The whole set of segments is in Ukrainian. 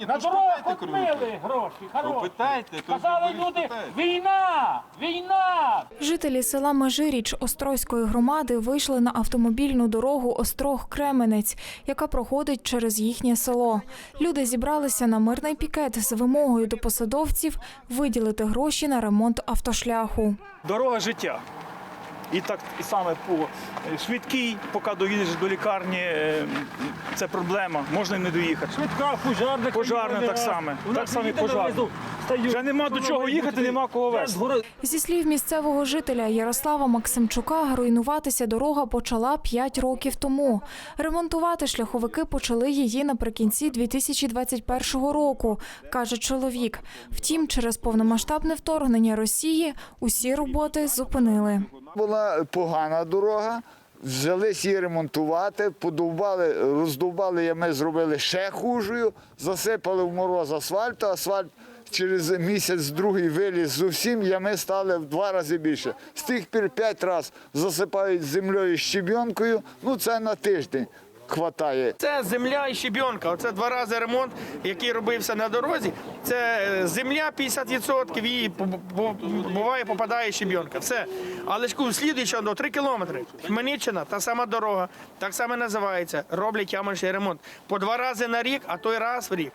На дорогу питайте, отмили гроші, То хороші. питайте, Казали люди, війна, війна. Жителі села Межиріч Острозької громади вийшли на автомобільну дорогу Острог-Кременець, яка проходить через їхнє село. Люди зібралися на мирний пікет з вимогою до посадовців виділити гроші на ремонт автошляху. Дорога життя. І так і саме по е, швидкій, поки доїдеш до лікарні, е, це проблема, можна й не доїхати. Швидка, пожарна. Пожарна так само, так само пожарна. Вже нема до чого їхати, нема кого везти. Зі слів місцевого жителя Ярослава Максимчука, руйнуватися дорога почала 5 років тому. Ремонтувати шляховики почали її наприкінці 2021 року, каже чоловік. Втім, через повномасштабне вторгнення Росії усі роботи зупинили. Була погана дорога. Взялись її ремонтувати, подовбали, роздовбали ями, зробили ще хужою, засипали в мороз асфальту, асфальт через місяць другий виліз зовсім, ями стали в два рази більше. З тих пір п'ять разів засипають землею щебінкою, ну це на тиждень хватає. Це земля і щебінка. Оце два рази ремонт, який робився на дорозі. Це е, земля 50%, її по- по- буває попадає щебінка. Все. Але ж кажу, слідуюча до 3 кілометри. Хмельниччина, та сама дорога, так само називається. Роблять ямочний ремонт. По два рази на рік, а той раз в рік.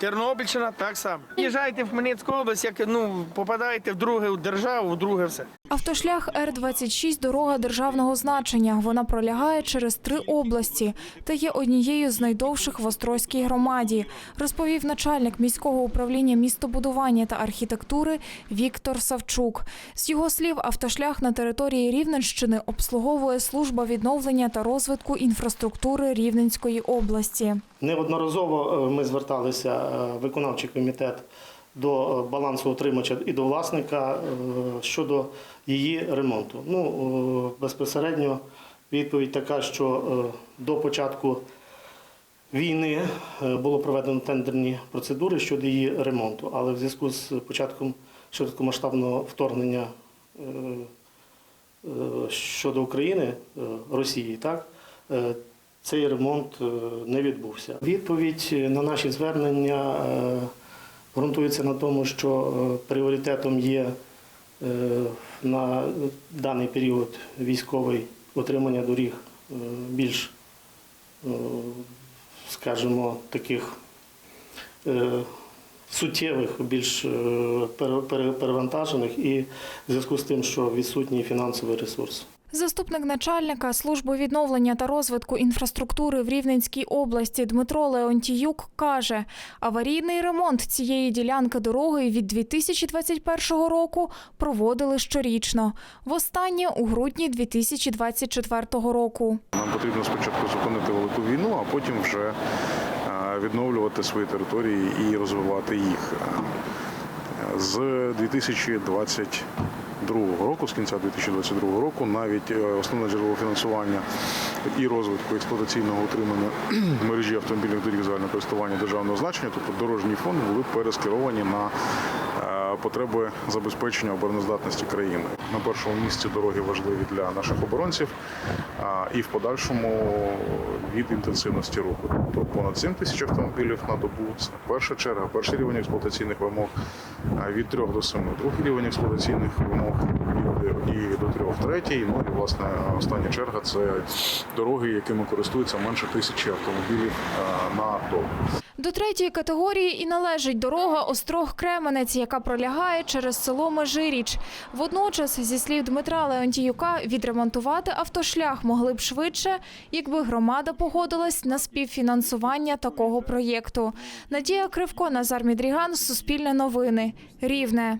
Тернопільщина так само. Їжджайте в Хмельницьку область, як ну попадаєте в друге державу, в друге все. Автошлях Р-26 – дорога державного значення. Вона пролягає через три області та є однією з найдовших в Острозькій громаді, розповів начальник міського управління містобудування та архітектури Віктор Савчук. З його слів, автошлях на території Рівненщини обслуговує служба відновлення та розвитку інфраструктури Рівненської області. Неодноразово е, ми зверталися е, виконавчий комітет до е, балансоутримача і до власника щодо її ремонту. Ну, безпосередньо відповідь така, що до початку війни було проведено тендерні процедури щодо її ремонту, але в зв'язку з початком широкомасштабного вторгнення щодо України, Росії, так, цей ремонт е, не відбувся. Відповідь на наші звернення е, ґрунтується на тому, що е, пріоритетом є на даний період військовий отримання доріг більш, скажімо, таких суттєвих, більш пере- пере- перевантажених і в зв'язку з тим, що відсутній фінансовий ресурс. Заступник начальника служби відновлення та розвитку інфраструктури в Рівненській області Дмитро Леонтіюк каже, аварійний ремонт цієї ділянки дороги від 2021 року проводили щорічно. Востаннє у грудні 2024 року. Нам потрібно спочатку зупинити велику війну, а потім вже е, відновлювати свої території і розвивати їх. З 2022 року, з кінця 2022 року, навіть е, основне джерело фінансування і розвитку експлуатаційного утримання мережі автомобільних доріг загального користування державного значення, тобто дорожній фонд, були перескеровані на потреби забезпечення обороноздатності країни. На першому місці дороги важливі для наших оборонців і в подальшому від інтенсивності руху. Тобто понад 7 тисяч автомобілів на добу. Це перша черга, перший рівень експлуатаційних вимог від 3 до 7, другий рівень експлуатаційних вимог і до 3 третій. Ну і власне остання черга це дороги, якими користуються менше тисячі автомобілів на добу. До третьої категорії і належить дорога Острог-Кременець, яка пролягає через село Межиріч. Водночас, зі слів Дмитра Леонтіюка, відремонтувати автошлях могли б швидше, якби громада погодилась на співфінансування такого проєкту. Надія Кривко, Назар Мідріган, Суспільне новини, Рівне.